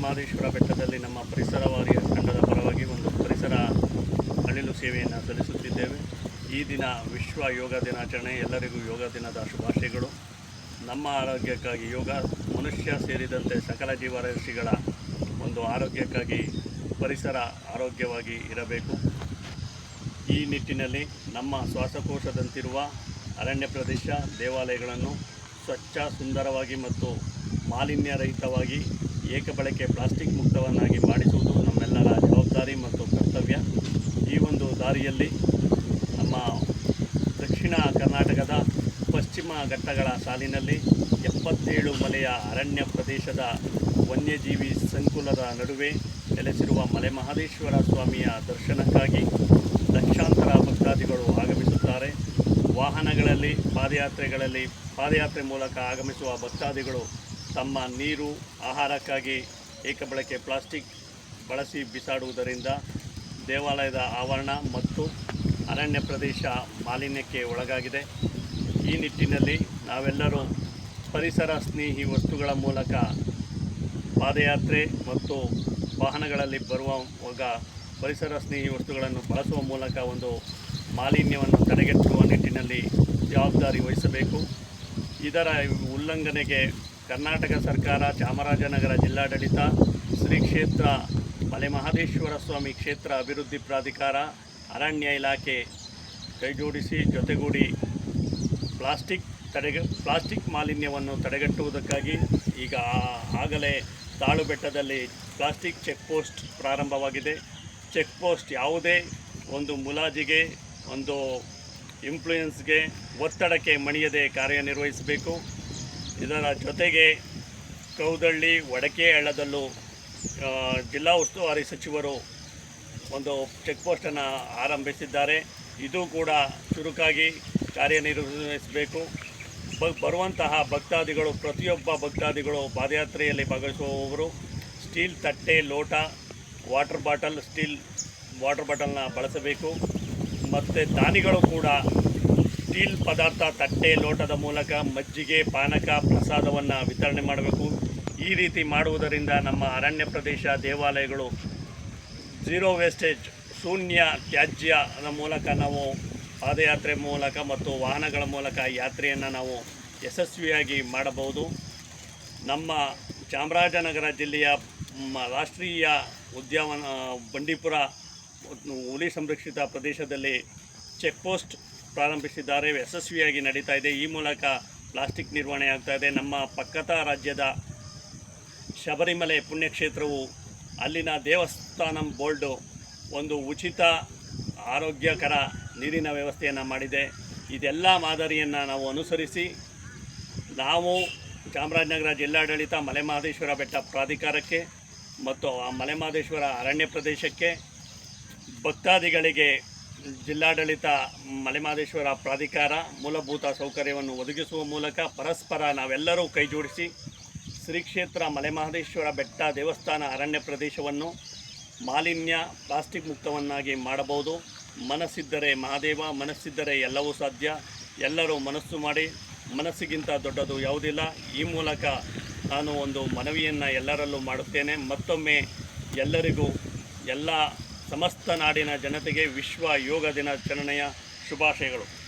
ಮಲೆಮಹದೇಶ್ವರ ಬೆಟ್ಟದಲ್ಲಿ ನಮ್ಮ ಪರಿಸರವಾದಿ ತಂಡದ ಪರವಾಗಿ ಒಂದು ಪರಿಸರ ಅಳಿಲು ಸೇವೆಯನ್ನು ಸಲ್ಲಿಸುತ್ತಿದ್ದೇವೆ. ಈ ದಿನ ವಿಶ್ವ ಯೋಗ ದಿನಾಚರಣೆ, ಎಲ್ಲರಿಗೂ ಯೋಗ ದಿನದ ಶುಭಾಶಯಗಳು. ನಮ್ಮ ಆರೋಗ್ಯಕ್ಕಾಗಿ ಯೋಗ ಮನುಷ್ಯ ಸೇರಿದಂತೆ ಸಕಲ ಜೀವರಾಶಿಗಳ ಒಂದು ಆರೋಗ್ಯಕ್ಕಾಗಿ ಪರಿಸರ ಆರೋಗ್ಯವಾಗಿ ಇರಬೇಕು. ಈ ನಿಟ್ಟಿನಲ್ಲಿ ನಮ್ಮ ಶ್ವಾಸಕೋಶದಂತಿರುವ ಅರಣ್ಯ ಪ್ರದೇಶ, ದೇವಾಲಯಗಳನ್ನು ಸ್ವಚ್ಛ, ಸುಂದರವಾಗಿ ಮತ್ತು ಮಾಲಿನ್ಯರಹಿತವಾಗಿ ಏಕಬಳಕೆ ಪ್ಲಾಸ್ಟಿಕ್ ಮುಕ್ತವನ್ನಾಗಿ ಮಾಡಿಸುವುದು ನಮ್ಮೆಲ್ಲರ ಜವಾಬ್ದಾರಿ ಮತ್ತು ಕರ್ತವ್ಯ. ಈ ಒಂದು ದಾರಿಯಲ್ಲಿ ನಮ್ಮ ದಕ್ಷಿಣ ಕರ್ನಾಟಕದ ಪಶ್ಚಿಮ ಘಟ್ಟಗಳ ಸಾಲಿನಲ್ಲಿ ಎಪ್ಪತ್ತೇಳು ಮಲೆಯ ಅರಣ್ಯ ಪ್ರದೇಶದ ವನ್ಯಜೀವಿ ಸಂಕುಲದ ನಡುವೆ ನೆಲೆಸಿರುವ ಮಲೆ ಮಹದೇಶ್ವರ ಸ್ವಾಮಿಯ ದರ್ಶನಕ್ಕಾಗಿ ಲಕ್ಷಾಂತರ ಭಕ್ತಾದಿಗಳು ಆಗಮಿಸುತ್ತಾರೆ. ವಾಹನಗಳಲ್ಲಿ, ಪಾದಯಾತ್ರೆಗಳಲ್ಲಿ, ಪಾದಯಾತ್ರೆ ಮೂಲಕ ಆಗಮಿಸುವ ಭಕ್ತಾದಿಗಳು ತಮ್ಮ ನೀರು, ಆಹಾರಕ್ಕಾಗಿ ಏಕಬಳಕೆ ಪ್ಲಾಸ್ಟಿಕ್ ಬಳಸಿ ಬಿಸಾಡುವುದರಿಂದ ದೇವಾಲಯದ ಆವರಣ ಮತ್ತು ಅರಣ್ಯ ಪ್ರದೇಶ ಮಾಲಿನ್ಯಕ್ಕೆ ಒಳಗಾಗಿದೆ. ಈ ನಿಟ್ಟಿನಲ್ಲಿ ನಾವೆಲ್ಲರೂ ಪರಿಸರ ಸ್ನೇಹಿ ವಸ್ತುಗಳ ಮೂಲಕ ಪಾದಯಾತ್ರೆ ಮತ್ತು ವಾಹನಗಳಲ್ಲಿ ಬರುವಾಗ ಪರಿಸರ ಸ್ನೇಹಿ ವಸ್ತುಗಳನ್ನು ಬಳಸುವ ಮೂಲಕ ಒಂದು ಮಾಲಿನ್ಯವನ್ನು ತಡೆಗಟ್ಟುವ ನಿಟ್ಟಿನಲ್ಲಿ ಜವಾಬ್ದಾರಿ ವಹಿಸಬೇಕು. ಇದರ ಉಲ್ಲಂಘನೆಗೆ ಕರ್ನಾಟಕ ಸರ್ಕಾರ ಚಾಮರಾಜನಗರ ಜಿಲ್ಲಾಡಳಿತ, ಶ್ರೀ ಕ್ಷೇತ್ರ ಮಲೆಮಹದೇಶ್ವರ ಸ್ವಾಮಿ ಕ್ಷೇತ್ರ ಅಭಿವೃದ್ಧಿ ಪ್ರಾಧಿಕಾರ, ಅರಣ್ಯ ಇಲಾಖೆ ಕೈಜೋಡಿಸಿ ಜೊತೆಗೂಡಿ ಪ್ಲಾಸ್ಟಿಕ್ ತಡೆಗ, ಪ್ಲಾಸ್ಟಿಕ್ ಮಾಲಿನ್ಯವನ್ನು ತಡೆಗಟ್ಟುವುದಕ್ಕಾಗಿ ಈಗ ಆಗಲೇ ತಾಳು ಬೆಟ್ಟದಲ್ಲಿ ಪ್ಲಾಸ್ಟಿಕ್ ಚೆಕ್ ಪೋಸ್ಟ್ ಪ್ರಾರಂಭವಾಗಿದೆ. ಚೆಕ್ ಪೋಸ್ಟ್ ಯಾವುದೇ ಒಂದು ಮುಲಾಜಿಗೆ, ಒಂದು ಇನ್ಫ್ಲೂಯೆನ್ಸ್ಗೆ ಒತ್ತಡಕ್ಕೆ ಮಣಿಯದೆ ಕಾರ್ಯನಿರ್ವಹಿಸಬೇಕು. ಇದರ ಜೊತೆಗೆ ಕೌದಳ್ಳಿ ವಡಕೆ ಹಳ್ಳದಲ್ಲೂ ಜಿಲ್ಲಾ ಉಸ್ತುವಾರಿ ಸಚಿವರು ಒಂದು ಚೆಕ್ ಪೋಸ್ಟನ್ನು ಆರಂಭಿಸಿದ್ದಾರೆ. ಇದು ಕೂಡ ಚುರುಕಾಗಿ ಕಾರ್ಯನಿರ್ವಹಿಸಬೇಕು. ಬ, ಬರುವಂತಹ ಭಕ್ತಾದಿಗಳು, ಪ್ರತಿಯೊಬ್ಬ ಭಕ್ತಾದಿಗಳು ಪಾದಯಾತ್ರೆಯಲ್ಲಿ ಭಾಗವಹಿಸುವವರು, ಸ್ಟೀಲ್ ತಟ್ಟೆ ಲೋಟ, ವಾಟರ್ ಬಾಟಲ್, ಸ್ಟೀಲ್ ವಾಟರ್ ಬಾಟಲ್ನ ಬಳಸಬೇಕು. ಮತ್ತು ದಾನಿಗಳು ಕೂಡ ಸ್ಟೀಲ್ ಪದಾರ್ಥ ತಟ್ಟೆ ಲೋಟದ ಮೂಲಕ ಮಜ್ಜಿಗೆ, ಪಾನಕ, ಪ್ರಸಾದವನ್ನು ವಿತರಣೆ ಮಾಡಬೇಕು. ಈ ರೀತಿ ಮಾಡುವುದರಿಂದ ನಮ್ಮ ಅರಣ್ಯ ಪ್ರದೇಶ, ದೇವಾಲಯಗಳು ಝೀರೋ ವೇಸ್ಟೇಜ್, ಶೂನ್ಯ ತ್ಯಾಜ್ಯದ ಮೂಲಕ ನಾವು ಪಾದಯಾತ್ರೆ ಮೂಲಕ ಮತ್ತು ವಾಹನಗಳ ಮೂಲಕ ಯಾತ್ರೆಯನ್ನು ನಾವು ಯಶಸ್ವಿಯಾಗಿ ಮಾಡಬಹುದು. ನಮ್ಮ ಚಾಮರಾಜನಗರ ಜಿಲ್ಲೆಯ ರಾಷ್ಟ್ರೀಯ ಉದ್ಯಾನ ಬಂಡೀಪುರ ಹುಲಿ ಸಂರಕ್ಷಿತ ಪ್ರದೇಶದಲ್ಲಿ ಚೆಕ್ ಪೋಸ್ಟ್ ಪ್ರಾರಂಭಿಸಿದ್ದಾರೆ. ಯಶಸ್ವಿಯಾಗಿ ನಡೀತಾ ಇದೆ. ಈ ಮೂಲಕ ಪ್ಲಾಸ್ಟಿಕ್ ನಿರ್ವಹಣೆ ಆಗ್ತಾ ಇದೆ. ನಮ್ಮ ಪಕ್ಕದ ರಾಜ್ಯದ ಶಬರಿಮಲೆ ಪುಣ್ಯಕ್ಷೇತ್ರವು ಅಲ್ಲಿನ ದೇವಸ್ಥಾನಂ ಬೋರ್ಡು ಒಂದು ಉಚಿತ ಆರೋಗ್ಯಕರ ನೀರಿನ ವ್ಯವಸ್ಥೆಯನ್ನು ಮಾಡಿದೆ. ಇದೆಲ್ಲ ಮಾದರಿಯನ್ನು ನಾವು ಅನುಸರಿಸಿ ನಾವು ಚಾಮರಾಜನಗರ ಜಿಲ್ಲಾಡಳಿತ ಮಲೆಮಹದೇಶ್ವರ ಬೆಟ್ಟ ಪ್ರಾಧಿಕಾರಕ್ಕೆ ಮತ್ತು ಆ ಮಲೆಮಹದೇಶ್ವರ ಅರಣ್ಯ ಪ್ರದೇಶಕ್ಕೆ ಭಕ್ತಾದಿಗಳಿಗೆ ಜಿಲ್ಲಾಡಳಿತ ಮಲೆಮಹದೇಶ್ವರ ಪ್ರಾಧಿಕಾರ ಮೂಲಭೂತ ಸೌಕರ್ಯವನ್ನು ಒದಗಿಸುವ ಮೂಲಕ ಪರಸ್ಪರ ನಾವೆಲ್ಲರೂ ಕೈಜೋಡಿಸಿ ಶ್ರೀ ಕ್ಷೇತ್ರ ಮಲೆಮಹದೇಶ್ವರ ಬೆಟ್ಟ ದೇವಸ್ಥಾನ ಅರಣ್ಯ ಪ್ರದೇಶವನ್ನು ಮಾಲಿನ್ಯ, ಪ್ಲಾಸ್ಟಿಕ್ ಮುಕ್ತವನ್ನಾಗಿ ಮಾಡಬಹುದು. ಮನಸ್ಸಿದ್ದರೆ ಮಹಾದೇವ, ಮನಸ್ಸಿದ್ದರೆ ಎಲ್ಲವೂ ಸಾಧ್ಯ. ಎಲ್ಲರೂ ಮನಸ್ಸು ಮಾಡಿ, ಮನಸ್ಸಿಗಿಂತ ದೊಡ್ಡದು ಯಾವುದಿಲ್ಲ. ಈ ಮೂಲಕ ನಾನು ಒಂದು ಮನವಿಯನ್ನು ಎಲ್ಲರಲ್ಲೂ ಮಾಡುತ್ತೇನೆ. ಮತ್ತೊಮ್ಮೆ ಎಲ್ಲರಿಗೂ ಎಲ್ಲ ಸಮಸ್ತ ನಾಡಿನ ಜನತೆಗೆ ವಿಶ್ವ ಯೋಗ ದಿನಾಚರಣೆಯ ಶುಭಾಶಯಗಳು.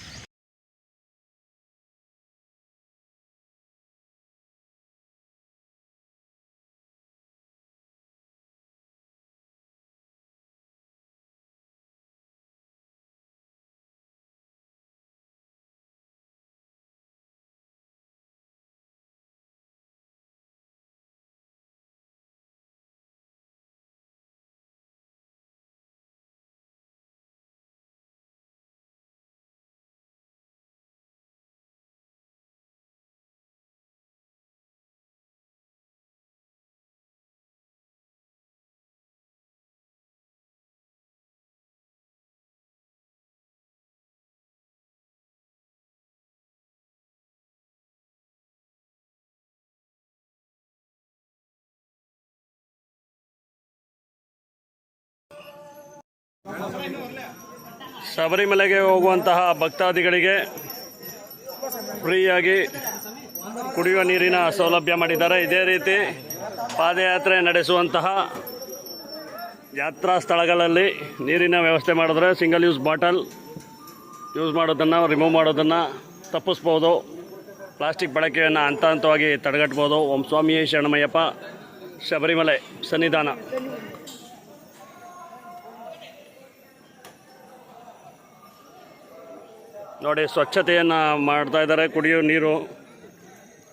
ಶಬರಿಮಲೆಗೆ ಹೋಗುವಂತಹ ಭಕ್ತಾದಿಗಳಿಗೆ ಫ್ರೀಯಾಗಿ ಕುಡಿಯುವ ನೀರಿನ ಸೌಲಭ್ಯ ಮಾಡಿದ್ದಾರೆ. ಇದೇ ರೀತಿ ಪಾದಯಾತ್ರೆ ನಡೆಸುವಂತಹ ಯಾತ್ರಾ ಸ್ಥಳಗಳಲ್ಲಿ ನೀರಿನ ವ್ಯವಸ್ಥೆ ಮಾಡಿದ್ರೆ ಸಿಂಗಲ್ ಯೂಸ್ ಬಾಟಲ್ ಯೂಸ್ ಮಾಡೋದನ್ನು ರಿಮೂವ್ ಮಾಡೋದನ್ನು ತಪ್ಪಿಸ್ಬೋದು. ಪ್ಲಾಸ್ಟಿಕ್ ಬಳಕೆಯನ್ನು ಹಂತ ಹಂತವಾಗಿ ತಡೆಗಟ್ಬೋದು. ಓಂ ಸ್ವಾಮಿಯೇ ಶರಣಮಯ್ಯಪ್ಪ. ಶಬರಿಮಲೆ ಸನ್ನಿಧಾನ. ನೋಡಿ ಸ್ವಚ್ಛತೆಯನ್ನು ಮಾಡ್ತಾ ಇದ್ದಾರೆ. ಕುಡಿಯೋ ನೀರು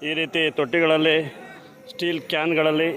ಈ ರೀತಿ ತೊಟ್ಟಿಗಳಲ್ಲಿ ಸ್ಟೀಲ್ ಕ್ಯಾನ್ಗಳಲ್ಲಿ.